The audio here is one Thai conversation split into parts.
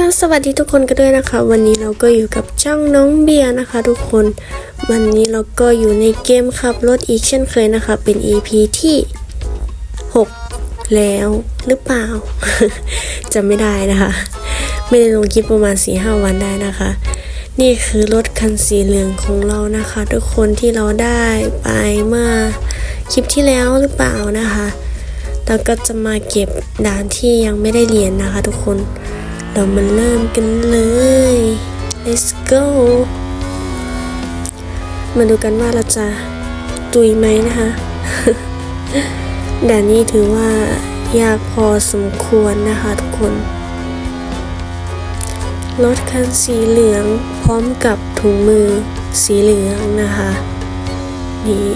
ก็สวัสดีทุกคนกันด้วยนะคะ วันนี้เราก็อยู่กับช่องน้องเบียร์นะคะ ทุกคน วันนี้เราก็อยู่ในเกมขับรถอีกเช่นเคยนะคะ เป็น EP ที่ 6 แล้วหรือเปล่าจำไม่ได้นะคะ ไม่ได้ลงคลิปประมาณ 4-5 วันได้นะคะ นี่คือรถคันสีเหลืองของเรานะคะ ทุกคนที่เราได้ไปเมื่อคลิปที่แล้วหรือเปล่านะคะแล้วก็จะมาเก็บด่านที่ยังไม่ได้เรียนนะคะ ทุกคน เรามาเริ่มกันเลย let's go มาดูกันว่าเราจะตุยไหมนะคะด่านนี้ถือว่ายากพอสมควรนะคะทุกคน รถคันสีเหลืองพร้อมกับถุงมือสีเหลืองนะคะนี่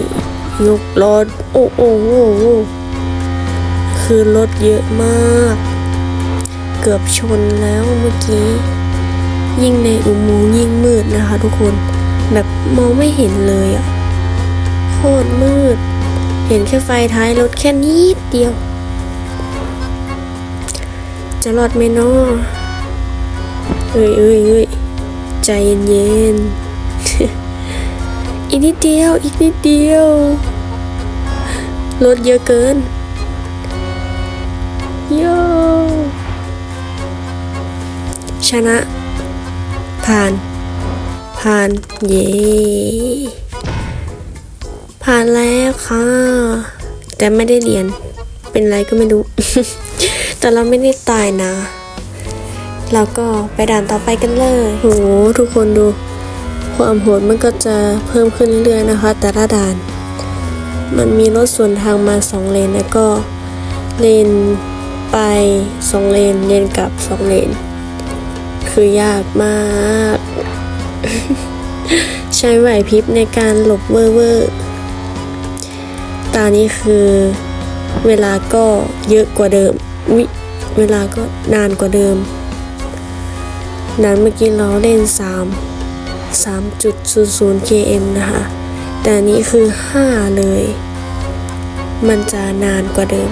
ยกรถโอ้โหคือรถเยอะมาก เกือบชนแล้วเมื่อกี้ ยิ่งในอุโมงค์ยิ่งมืดนะคะ ทุกคนแบบมองไม่เห็นเลยอะโคตรมืด เห็นแค่ไฟท้ายรถแค่นิดเดียว จะรอดไหมนาะเอ้ยเอ้ยเอ้ยใจเย็นๆ อีกนิดเดียว อีกนิดเดียวรถเยอะเกินโย ชนะ ผ่าน ผ่าน เย่ผ่านแล้วค่ะ แต่ไม่ได้เรียน เป็นไรก็ไม่รู้ แต่เราไม่ได้ตายนะเราก็ไปด่านต่อไปกันเลย โห ทุกคนดู ความโหดมันก็จะเพิ่มขึ้นเรื่อยๆนะคะ แต่ละด่าน มันมีรถสวนทางมาสองเลน แล้วก็เลนไปสองเลน เลนกลับสองเลน คือยากมาก ใช้ไหวพริบในการหลบเวอร์เวอร์ตานี้คือเวลาก็เยอะกว่าเดิมวิเวลาก็นานกว่าเดิม นั้นเมื่อกี้เราเล่น 3 3.00 km นะคะ แต่นนี้คือ 5 เลย มันจะนานกว่าเดิม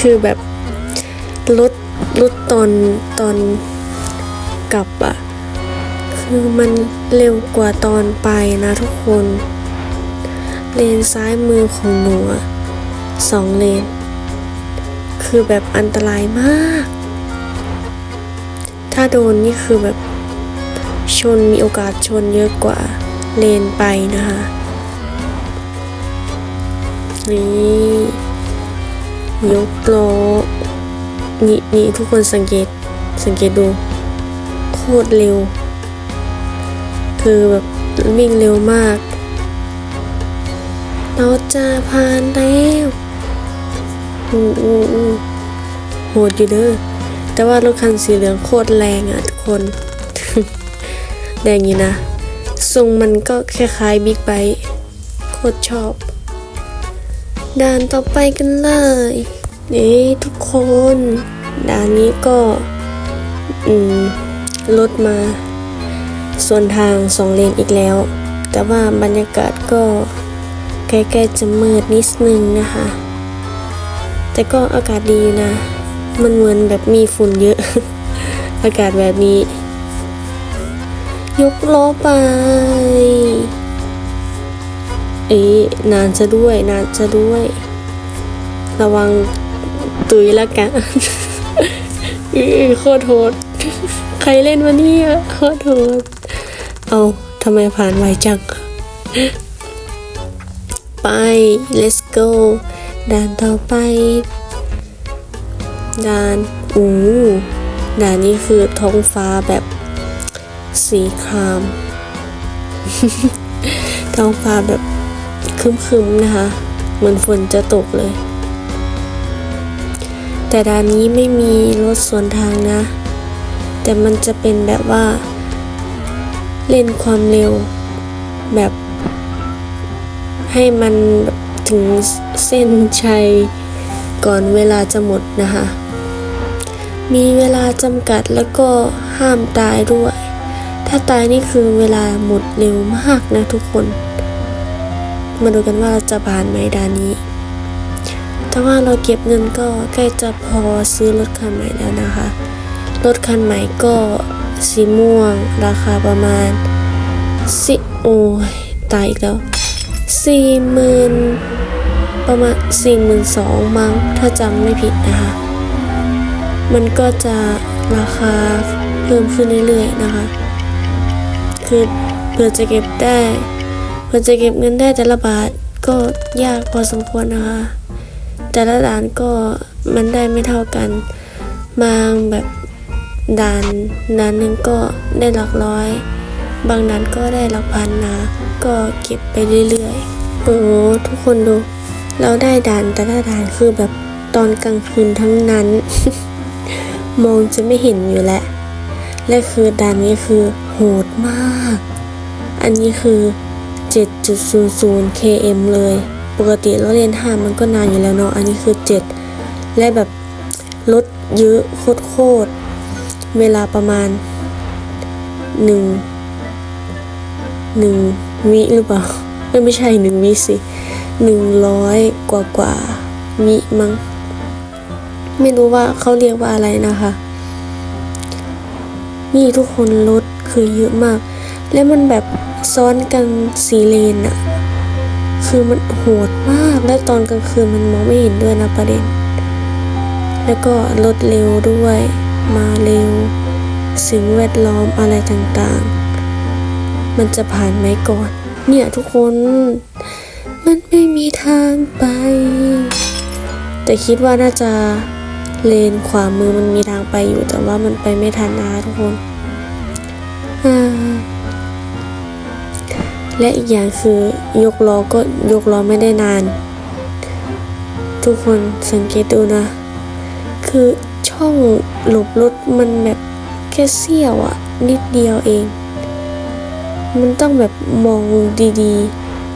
คือแบบ รถรถตอนตอนกลับอะคือมันเร็วกว่าตอนไปนะทุกคน เลนซ้ายมือของหนูสองเลน คือแบบอันตรายมาก ถ้าโดนนี่คือแบบชนมีโอกาสชนเยอะกว่าเลนไปนะคะนี่ยกล้อ นี่นี่ทุกคนสังเกตสังเกตดู โคตรเร็ว คือแบบวิ่งเร็วมากเราจะผ่านแล้วอู้อู้อู้โหดอยู่เด้อแต่ว่ารถคันสีเหลืองโคตรแรงอะทุกคน แดงอยู่นะทรงมันก็คล้ายๆบิ๊กไบค์โคตรชอบด่านต่อไปกันเลย นี่ทุกคนด่านนี้ก็ อืมรถมา ส่วนทางสองเลนอีกแล้ว แต่ว่าบรรยากาศก็ใกล้ๆจะมืดนิดนึงนะคะ แต่ก็อากาศดีนะ มันเหมือนแบบมีฝุ่นเยอะ อากาศแบบนี้ ยกล้อไป เอ๊นานจะด้วย นานจะด้วย ระวัง ตุยล้วกันเอ้ยโคตรโหดใครเล่นวันนี้อะโคตรโหดเอาทำไมผ่านไวจัง ไป let's go ด่านต่อไป ด่านอู้ด่านนี้คือท้องฟ้าแบบสีคราม ท้องฟ้าแบบคึมๆนะคะ เหมือนฝนจะตกเลย แต่ด่านนี้ไม่มีรถสวนทางนะ แต่มันจะเป็นแบบว่า เล่นความเร็ว แบบ ให้มันถึงเส้นชัยก่อนเวลาจะหมดนะคะ มีเวลาจำกัดแล้วก็ห้ามตายด้วย ถ้าตายนี่คือเวลาหมดเร็วมากนะทุกคน มาดูกันว่าจะผ่านไหมดานี้ นี้แต่ว่าเราเก็บเงินก็ใกล้จะพอซื้อรถคันใหม่แล้วนะคะ รถคันใหม่ก็สีม่วงราคาประมาณสิโอ้ยตายอีกแล้วสี่หมื่นประมาณสี่หมื่นสองมั้งถ้าจำไม่ผิดนะคะ มันก็จะราคาเพิ่มขึ้นเรื่อยๆนะคะ คือเพื่อจะเก็บได้เพื่อจะเก็บเงินได้แต่ละบาทก็ยากพอสมควรนะคะ แต่ละด่านก็มันได้ไม่เท่ากัน บางแบบด่านด่านหนึ่งก็ได้หลักร้อย บางด่านก็ได้หลักพันนะ ก็เก็บไปเรื่อยๆ โอ้โหทุกคนดู เราได้ด่านแต่ละด่านคือแบบตอนกลางคืนทั้งนั้น มองจะไม่เห็นอยู่แหล้วและคือด่านนี้คือโหดมาก อันนี้คือ 7.00 km เลย ปกติเราเรียน5มันก็นานอยู่แล้วเนาะอันนี้คือ7และแบบรถเยอะโคตรๆเวลาประมาณ1 1วิหรือเปล่าไม่ใช่1วิสิ100กว่ากว่าๆวิมั้งไม่รู้ว่าเขาเรียกว่าอะไรนะคะนี่ทุกคนรถคือเยอะมาก และมันแบบซ้อนกันสีเลนอะ คือมันโหดมาก และตอนกลางคืนมันมองไม่เห็นด้วยนะประเด็น แล้วก็รถเร็วด้วย มาเร็ว สิ่งแวดล้อมอะไรต่างๆ มันจะผ่านไหมก่อน เนี่ยทุกคน มันไม่มีทางไป แต่คิดว่าน่าจะเลนขวามือมันมีทางไปอยู่แต่ว่ามันไปไม่ทันนะทุกคนอ่า และอีกอย่างคือยกล้อก็ยกล้อไม่ได้นาน ทุกคนสังเกตดูนะ คือช่องหลบรถมันแบบแค่เสี้ยวอะนิดเดียวเอง มันต้องแบบมองดี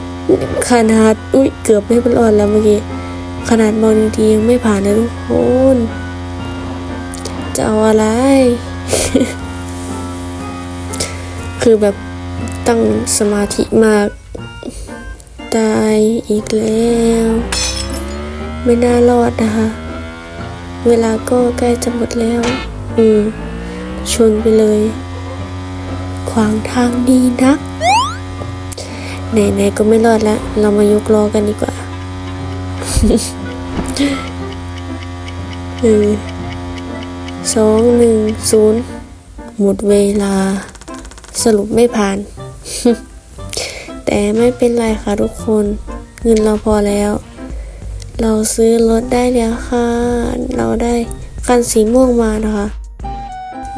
ๆ ขนาดอุ้ยเกือบไม่เป็นรอดแล้วเมื่อกี้ขนาดมองดีๆยังไม่ผ่านเลยทุกคนจะเอาอะไร คือแบบ ตั้งสมาธิมาก ตายอีกแล้ว ไม่น่ารอดนะคะ เวลาก็ใกล้จะหมดแล้ว อืม ชนไปเลย ขวางทางดีนัก ไหนๆก็ไม่รอดแล้วเรามายกล้อกันดีกว่าเออสองหนึ่งศูนย์หมดเวลา สรุปไม่ผ่าน แต่ไม่เป็นไรค่ะทุกคน เงินเราพอแล้ว เราซื้อรถได้แล้วค่ะ เราได้คันสีม่วงมานะคะ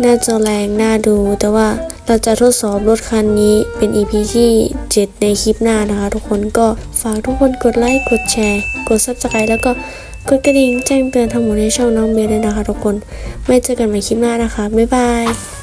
น่าจะแรงน่าดู แต่ว่าเราจะทดสอบรถคันนี้เป็น EP ที่ 7 ในคลิปหน้านะคะ ทุกคนก็ฝากทุกคนกดไลค์ กดแชร์ กด subscribe แล้วก็กดกระดิ่งแจ้งเตือนทั้งหมดในช่องน้องเบลด้วยนะคะทุกคน ไม่เจอกันใหม่คลิปหน้านะคะ บ๊ายบาย